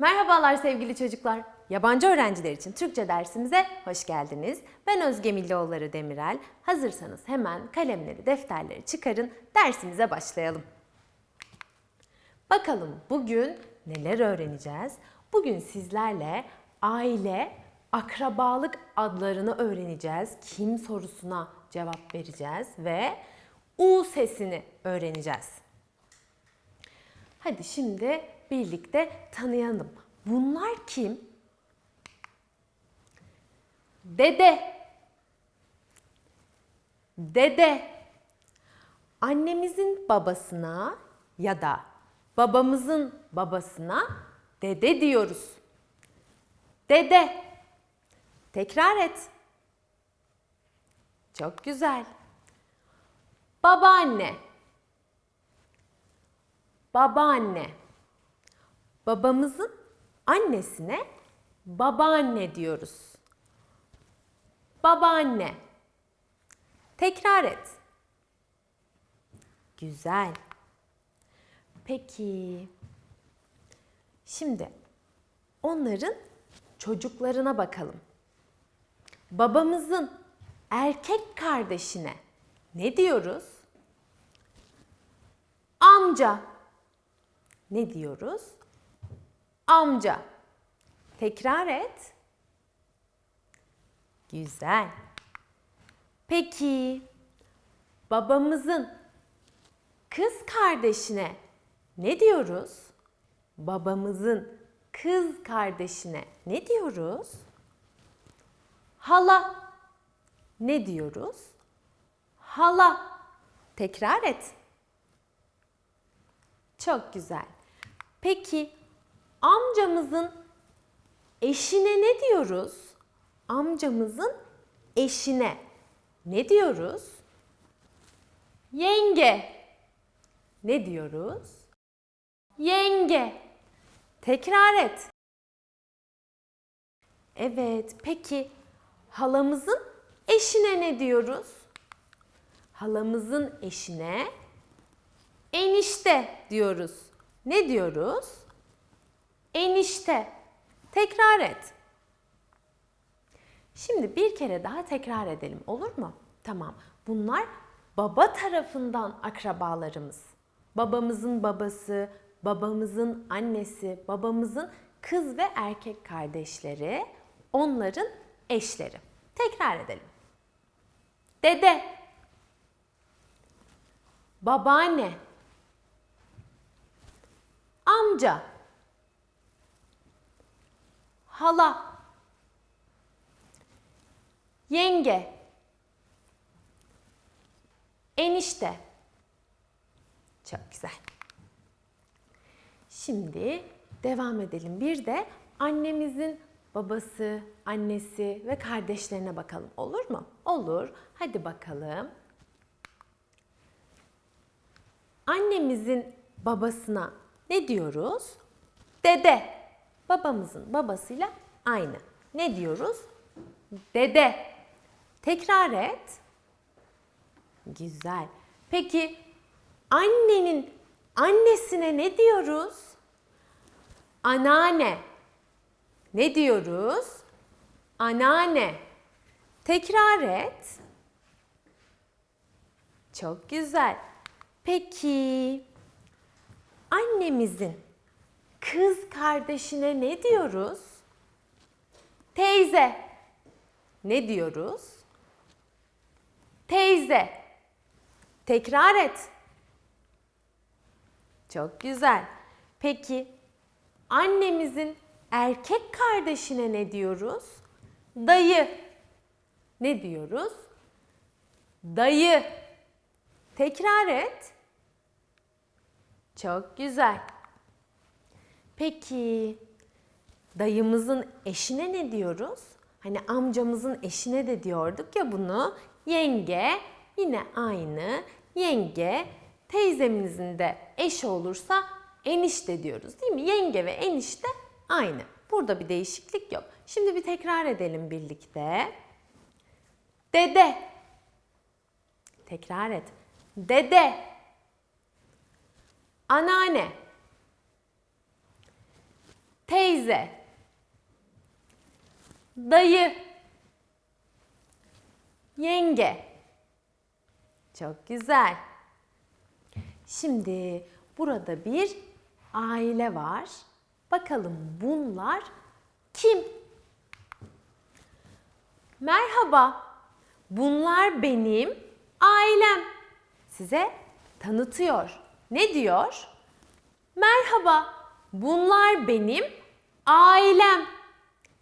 Merhabalar sevgili çocuklar. Yabancı öğrenciler için Türkçe dersimize hoş geldiniz. Ben Özge Millioğulları Demirel. Hazırsanız hemen kalemleri, defterleri çıkarın, dersimize başlayalım. Bakalım bugün neler öğreneceğiz? Bugün sizlerle aile, akrabalık adlarını öğreneceğiz. Kim sorusuna cevap vereceğiz ve U sesini öğreneceğiz. Hadi şimdi birlikte tanıyalım. Bunlar kim? Dede. Dede. Annemizin babasına ya da babamızın babasına dede diyoruz. Dede. Tekrar et. Çok güzel. Babaanne. Babaanne. Babamızın annesine babaanne diyoruz. Babaanne. Tekrar et. Güzel. Peki. Şimdi onların çocuklarına bakalım. Babamızın erkek kardeşine ne diyoruz? Amca. Ne diyoruz? Amca. Tekrar et. Güzel. Peki babamızın kız kardeşine ne diyoruz? Babamızın kız kardeşine ne diyoruz? Hala. Ne diyoruz? Hala. Tekrar et. Çok güzel. Peki amcamızın eşine ne diyoruz? Amcamızın eşine ne diyoruz? Yenge. Ne diyoruz? Yenge. Tekrar et. Evet, peki halamızın eşine ne diyoruz? Halamızın eşine enişte diyoruz. Ne diyoruz? Enişte. Tekrar et. Şimdi bir kere daha tekrar edelim olur mu? Tamam. Bunlar baba tarafından akrabalarımız. Babamızın babası, babamızın annesi, babamızın kız ve erkek kardeşleri, onların eşleri. Tekrar edelim. Dede, babaanne, amca, hala, yenge, enişte. Çok güzel. Şimdi devam edelim. Bir de annemizin babası, annesi ve kardeşlerine bakalım. Olur mu? Olur. Hadi bakalım. Annemizin babasına ne diyoruz? Dede. Babamızın babasıyla aynı. Ne diyoruz? Dede. Tekrar et. Güzel. Peki annenin annesine ne diyoruz? Anneanne. Ne diyoruz? Anneanne. Tekrar et. Çok güzel. Peki annemizin kız kardeşine ne diyoruz? Teyze. Ne diyoruz? Teyze. Tekrar et. Çok güzel. Peki annemizin erkek kardeşine ne diyoruz? Dayı. Ne diyoruz? Dayı. Tekrar et. Çok güzel. Peki dayımızın eşine ne diyoruz? Hani amcamızın eşine de diyorduk ya bunu. Yenge yine aynı. Yenge teyzemizin de eşi olursa enişte diyoruz değil mi? Yenge ve enişte aynı. Burada bir değişiklik yok. Şimdi bir tekrar edelim birlikte. Dede. Tekrar et. Dede. Anneanne. Teyze, dayı, yenge. Çok güzel. Şimdi burada bir aile var. Bakalım bunlar kim? Merhaba. Bunlar benim ailem. Size tanıtıyor. Ne diyor? Merhaba. Bunlar benim ailem.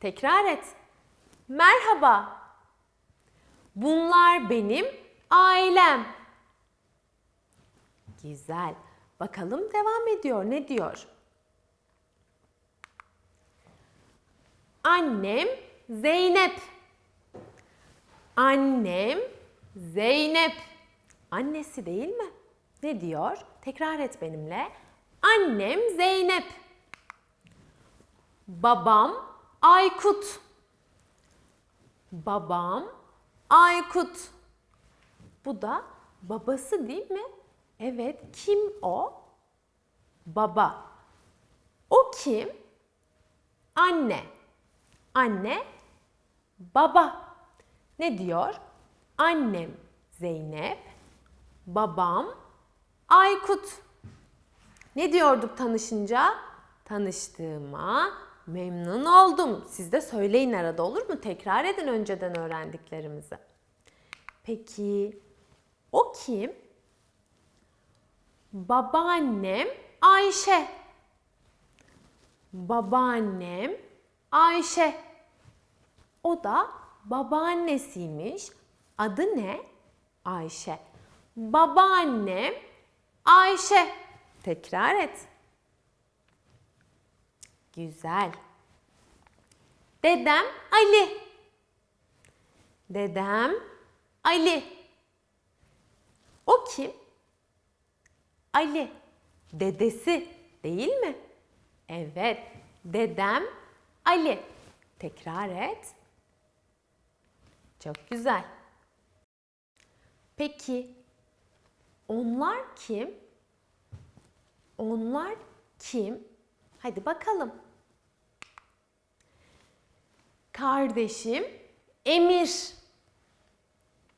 Tekrar et. Merhaba. Bunlar benim ailem. Güzel. Bakalım devam ediyor. Ne diyor? Annem Zeynep. Annem Zeynep. Annesi değil mi? Ne diyor? Tekrar et benimle. Annem Zeynep. Babam Aykut. Babam Aykut. Bu da babası değil mi? Evet. Kim o? Baba. O kim? Anne. Anne, baba. Ne diyor? Annem Zeynep, babam Aykut. Ne diyorduk tanışınca? Tanıştığıma memnun oldum. Siz de söyleyin arada olur mu? Tekrar edin önceden öğrendiklerimizi. Peki o kim? Babaannem Ayşe. Babaannem Ayşe. O da babaannesiymiş. Adı ne? Ayşe. Babaannem Ayşe. Tekrar et. Güzel. Dedem Ali. Dedem Ali. O kim? Ali. Dedesi değil mi? Evet. Dedem Ali. Tekrar et. Çok güzel. Peki onlar kim? Onlar kim? Hadi bakalım. Kardeşim Emir.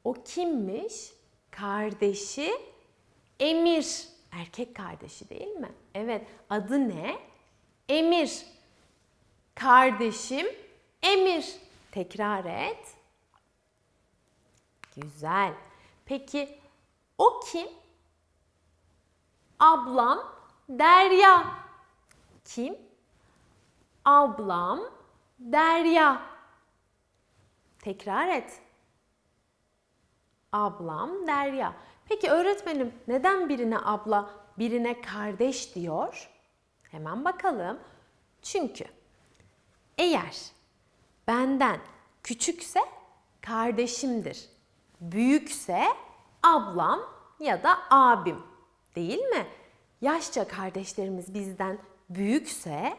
O kimmiş? Kardeşi Emir. Erkek kardeşi değil mi? Evet. Adı ne? Emir. Kardeşim Emir. Tekrar et. Güzel. Peki o kim? Ablam Derya. Kim? Ablam Derya. Tekrar et. Ablam Derya. Peki öğretmenim neden birine abla, birine kardeş diyor? Hemen bakalım. Çünkü eğer benden küçükse kardeşimdir. Büyükse ablam ya da abim. Değil mi? Yaşça kardeşlerimiz bizden büyükse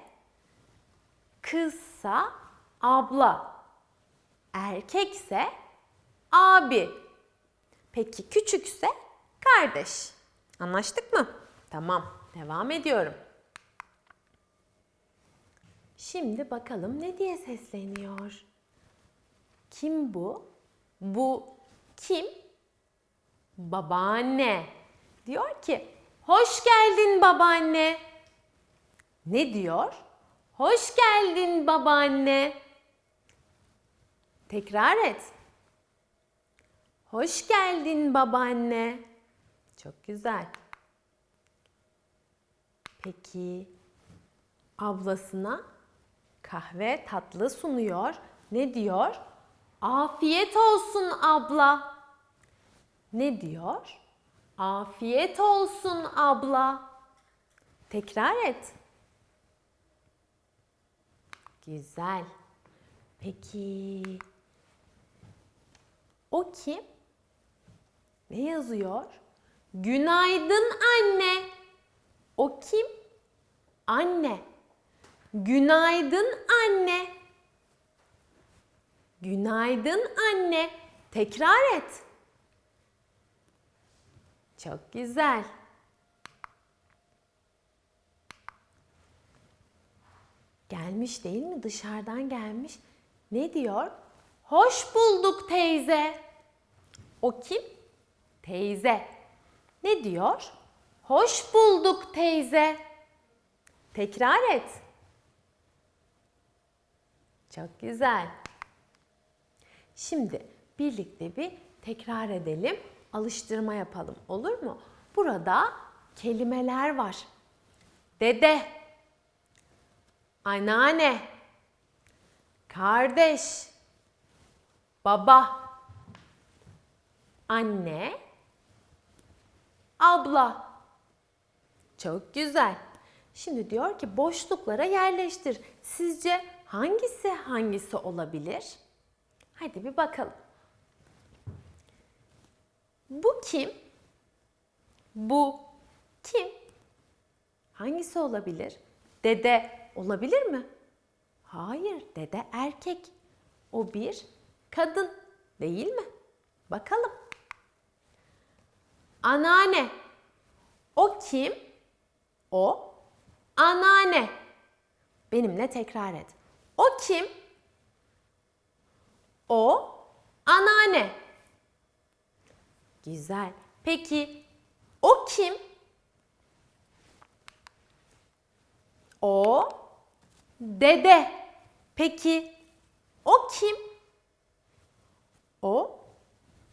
kızsa abla, erkekse abi. Peki küçükse kardeş. Anlaştık mı? Tamam, devam ediyorum. Şimdi bakalım ne diye sesleniyor? Kim bu? Bu kim? Babaanne. Diyor ki, hoş geldin babaanne. Ne diyor? Hoş geldin babaanne. Tekrar et. Hoş geldin babaanne. Çok güzel. Peki ablasına kahve tatlı sunuyor. Ne diyor? Afiyet olsun abla. Ne diyor? Afiyet olsun abla. Tekrar et. Güzel. Peki o kim? Ne yazıyor? Günaydın anne. O kim? Anne. Günaydın anne. Günaydın anne. Tekrar et. Çok güzel. Gelmiş değil mi? Dışarıdan gelmiş. Ne diyor? Hoş bulduk teyze. O kim? Teyze. Ne diyor? Hoş bulduk teyze. Tekrar et. Çok güzel. Şimdi birlikte bir tekrar edelim. Alıştırma yapalım. Olur mu? Burada kelimeler var. Dede, anneanne, kardeş, baba, anne, abla. Çok güzel. Şimdi diyor ki boşluklara yerleştir. Sizce hangisi hangisi olabilir? Hadi bir bakalım. Bu kim? Bu kim? Hangisi olabilir? Dede olabilir mi? Hayır, dede erkek. O bir kadın değil mi? Bakalım. Anneanne. O kim? O anneanne. Benimle tekrar et. O kim? O anneanne. Güzel. Peki o kim? O dede. Peki o kim? O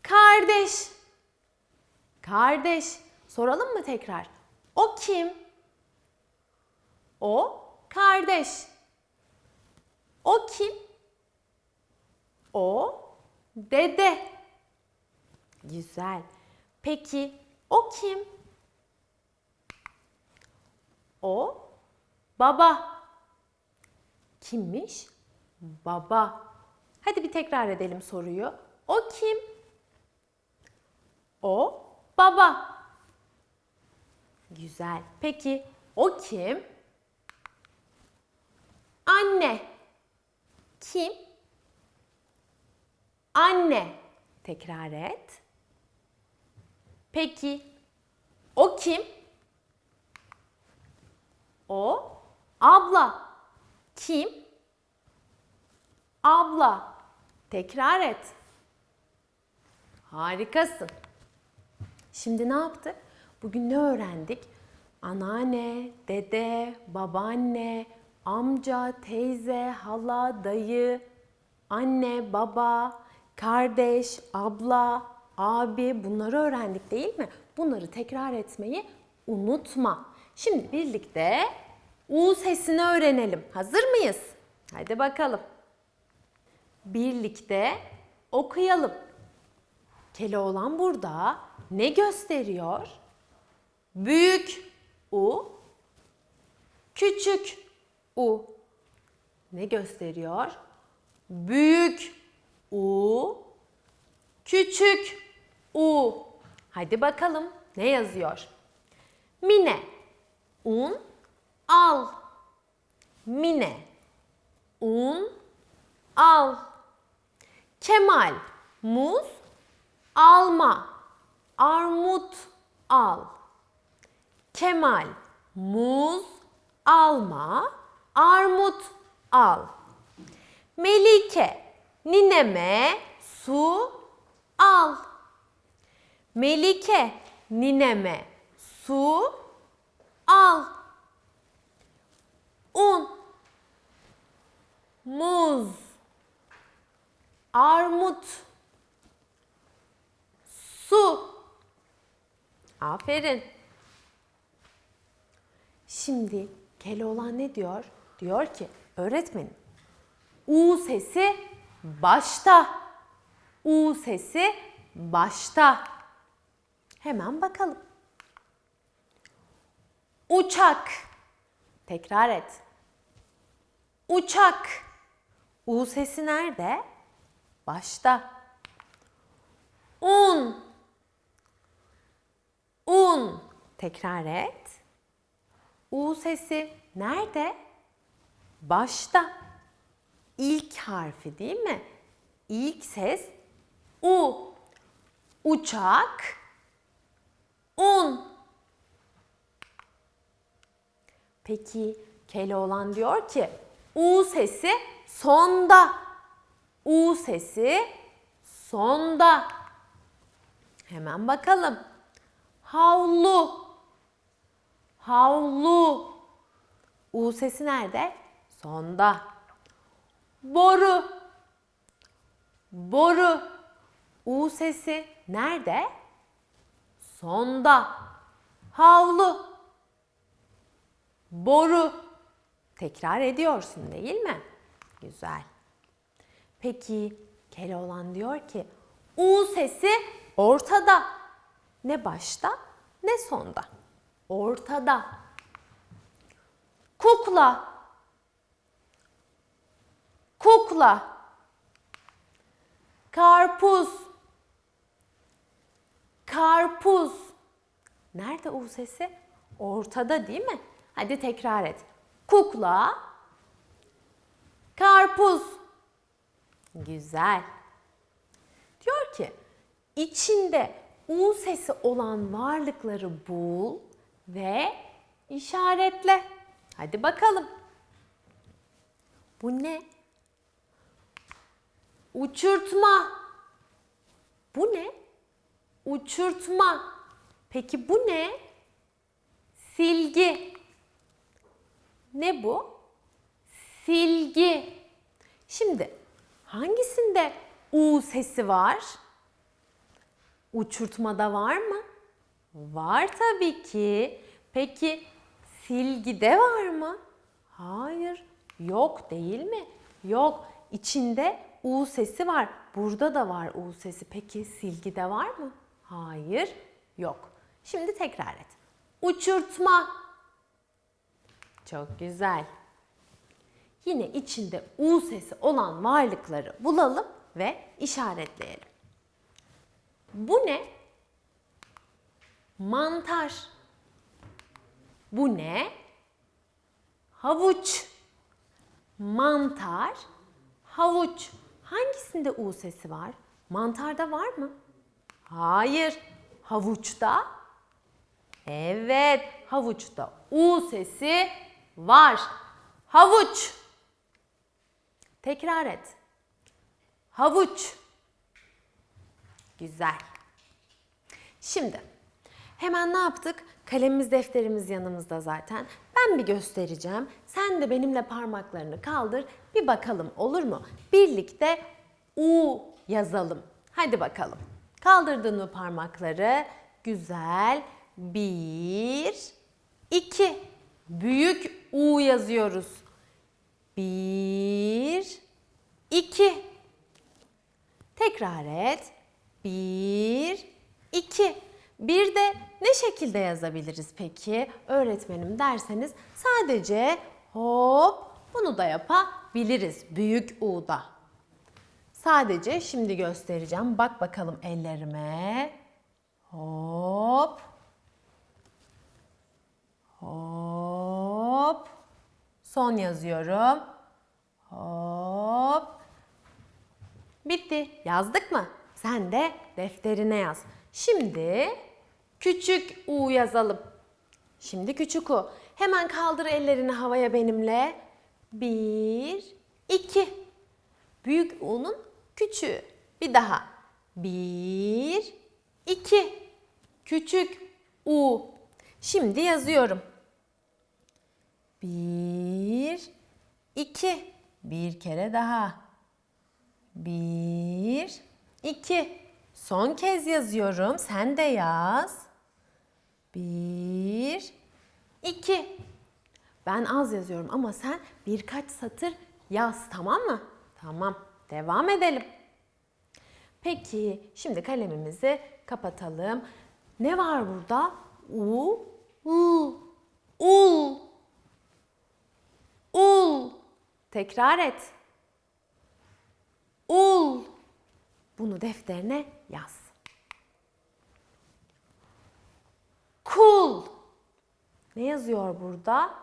kardeş. Kardeş. Soralım mı tekrar? O kim? O kardeş. O kim? O dede. Güzel. Peki o kim? O baba. Kimmiş? Baba. Hadi bir tekrar edelim soruyu. O kim? O baba. Güzel. Peki o kim? Anne. Kim? Anne. Tekrar et. Peki o kim? O abla. Kim? Abla. Tekrar et. Harikasın. Şimdi ne yaptık? Bugün ne öğrendik? Anneanne, dede, babaanne, amca, teyze, hala, dayı, anne, baba, kardeş, abla, abi bunları öğrendik değil mi? Bunları tekrar etmeyi unutma. Şimdi birlikte U sesini öğrenelim. Hazır mıyız? Hadi bakalım. Birlikte okuyalım. Keloğlan burada ne gösteriyor? Büyük U, küçük U. Ne gösteriyor? Büyük U, küçük U. Hadi bakalım ne yazıyor? Mine, un, al. Mine, un, al. Kemal, muz, alma. Armut, al. Kemal, muz, alma. Armut, al. Melike, nineme su al. Melike, nineme su al. Un, muz, armut, su. Aferin. Şimdi Keloğlan ne diyor? Diyor ki öğretmenim U sesi başta. U sesi başta. Hemen bakalım. Uçak. Tekrar et. Uçak. U sesi nerede? Başta. Un. Un. Tekrar et. U sesi nerede? Başta. İlk harfi değil mi? İlk ses U. Uçak. Un. Peki Keloğlan diyor ki U sesi sonda. U sesi sonda. Hemen bakalım. Havlu. Havlu. U sesi nerede? Sonda. Boru. Boru. U sesi nerede? Sonda. Havlu. Boru. Tekrar ediyorsun değil mi? Güzel. Peki Keloğlan diyor ki U sesi ortada. Ne başta ne sonda. Ortada. Kukla. Kukla. Karpuz. Nerede U sesi? Ortada değil mi? Hadi tekrar et. Kukla. Karpuz. Güzel. Diyor ki içinde U sesi olan varlıkları bul ve işaretle. Hadi bakalım. Bu ne? Uçurtma. Bu ne? Uçurtma. Peki bu ne? Silgi. Ne bu? Silgi. Şimdi hangisinde U sesi var? Uçurtmada var mı? Var tabii ki. Peki silgide var mı? Hayır. Yok değil mi? Yok. İçinde U sesi var. Burada da var U sesi. Peki silgide var mı? Hayır. Yok. Şimdi tekrar et. Uçurtma. Çok güzel. Yine içinde U sesi olan varlıkları bulalım ve işaretleyelim. Bu ne? Mantar. Bu ne? Havuç. Mantar, havuç. Hangisinde U sesi var? Mantarda var mı? Hayır. Havuçta? Evet, havuçta U sesi var. Havuç. Tekrar et. Havuç. Güzel. Şimdi hemen ne yaptık? Kalemimiz, defterimiz yanımızda zaten. Ben bir göstereceğim. Sen de benimle parmaklarını kaldır. Bir bakalım olur mu? Birlikte U yazalım. Hadi bakalım. Kaldırdın mı parmakları? Güzel. Bir, iki. Büyük U yazıyoruz. Bir, iki. Tekrar et. Bir, iki. Bir de ne şekilde yazabiliriz peki? Öğretmenim derseniz sadece hop bunu da yapabiliriz büyük U'da. Sadece şimdi göstereceğim. Bak bakalım ellerime. Hop. Hop. Son yazıyorum. Hop. Bitti. Yazdık mı? Sen de defterine yaz. Şimdi küçük U yazalım. Şimdi küçük U. Hemen kaldır ellerini havaya benimle. Bir, iki. Büyük U'nun küçüğü. Bir daha. Bir, iki. Küçük U. Şimdi yazıyorum. Bir, iki. Bir kere daha. Bir, iki. Son kez yazıyorum. Sen de yaz. Bir, iki. Ben az yazıyorum ama sen birkaç satır yaz tamam mı? Tamam. Devam edelim. Peki şimdi kalemimizi kapatalım. Ne var burada? U, u, ul. Ul. Tekrar et. Ul. Bunu defterine yaz. Kul. Ne yazıyor burada?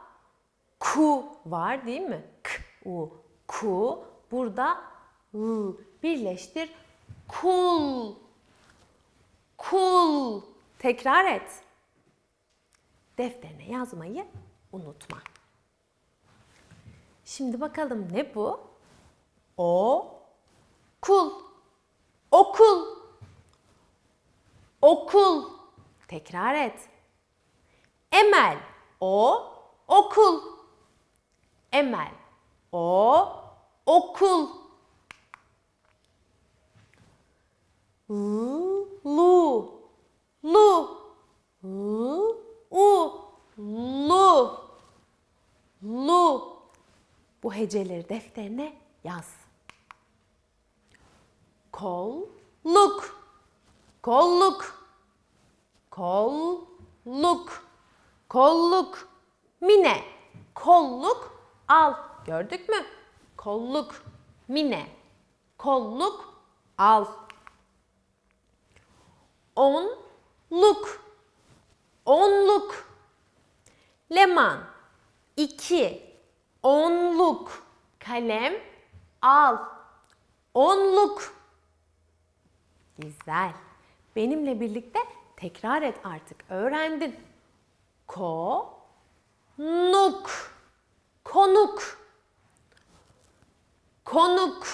Ku var değil mi? K, u. Ku. Burada l. Birleştir. Kul. Kul. Tekrar et. Defterine yazmayı unutma. Şimdi bakalım ne bu? O kul. Okul. Okul. Tekrar et. Emel. O okul. Emel. O okul. Lu lu lu lu u lu lu bu heceleri defterine yaz. Kolluk kolluk kolluk kolluk mine kolluk al gördük mü? Kolluk mine kolluk al. Onluk. Onluk. Leman. iki. Onluk. Kalem. Al. Onluk. Güzel. Benimle birlikte tekrar et artık. Öğrendin. Ko. Nuk. Konuk. Konuk.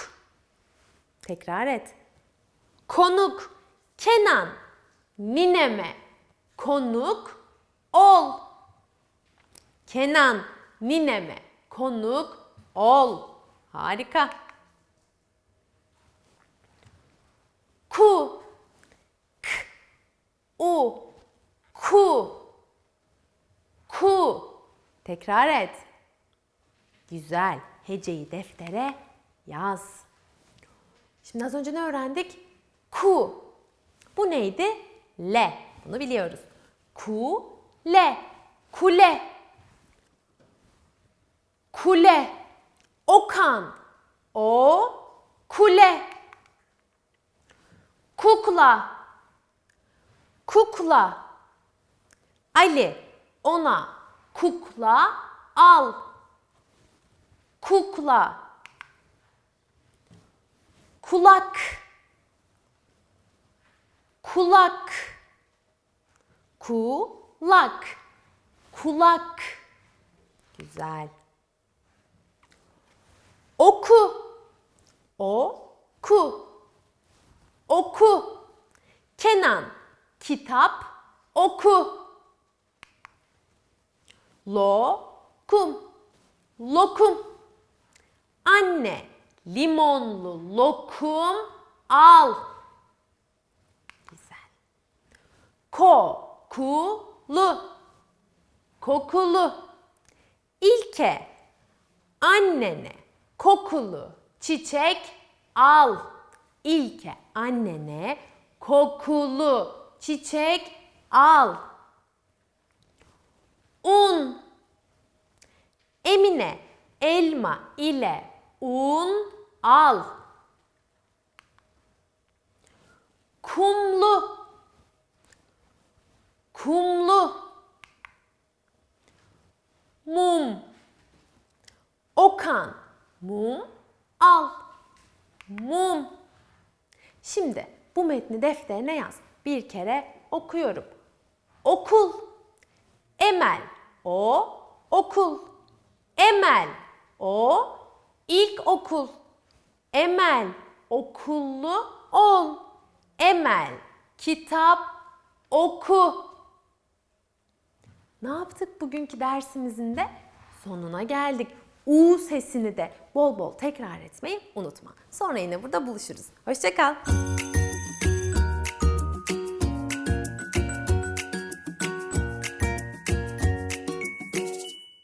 Tekrar et. Konuk. Kenan, nineme konuk ol. Kenan, nineme konuk ol. Harika. Ku, k, u, ku, ku. Tekrar et. Güzel. Heceyi deftere yaz. Şimdi az önce ne öğrendik? Ku. Bu neydi? Le. Bunu biliyoruz. Ku, le. Kule. Kule. Okan. O, kule. Kukla. Kukla. Ali ona kukla al. Kukla. Kulak kulak kulak kulak güzel oku. Oku. Oku. Kenan kitap oku. Lokum. Lokum. Anne limonlu lokum al. Kokulu. Kokulu. İlke annene kokulu çiçek al. İlke annene kokulu çiçek al. Un Emine elma ile un al. Kumlu kumlu mum okan mum. Al. Mum. Şimdi bu metni defterine yaz. Bir kere okuyorum. Okul. Emel. O okul. Emel. O ilk okul. Emel. Okullu ol. Emel. Kitap oku. Ne yaptık bugünkü dersimizin de sonuna geldik. U sesini de bol bol tekrar etmeyi unutma. Sonra yine burada buluşuruz. Hoşçakal.